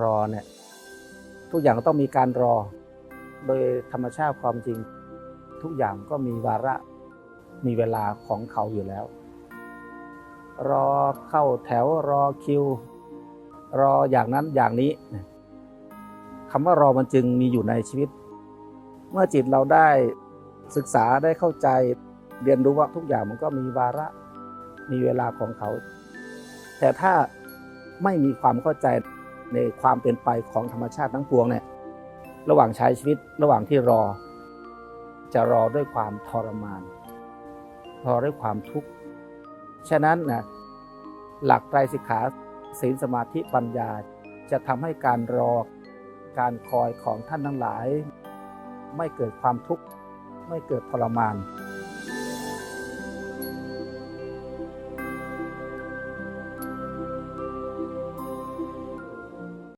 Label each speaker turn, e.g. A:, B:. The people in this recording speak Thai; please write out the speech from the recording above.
A: รอเนี่ยทุกอย่างต้องมีการรอ โดยธรรมชาติความจริง ทุกอย่างก็มีวาระมีเวลาของเขาอยู่แล้ว รอเข้าแถวรอคิว รออย่างนั้นอย่างนี้คำว่ารอมันจึงมีอยู่ในชีวิต เมื่อจิตเราได้ศึกษาได้เข้าใจเรียนรู้ว่าทุกอย่างมันก็มีวาระมีเวลาของเขา แต่ถ้าไม่มีความเข้าใจ ในความเป็นไปของธรรมชาติทั้งปวงเนี่ยระหว่างใช้ชีวิตระหว่างที่รอ จะรอด้วยความทรมานรอด้วยความทุกข์ฉะนั้นนะหลักไตรสิกขาศีลสมาธิปัญญาจะทำให้การรอการคอยของท่านทั้งหลาย ไม่เกิดความทุกข์ ไม่เกิดทรมาน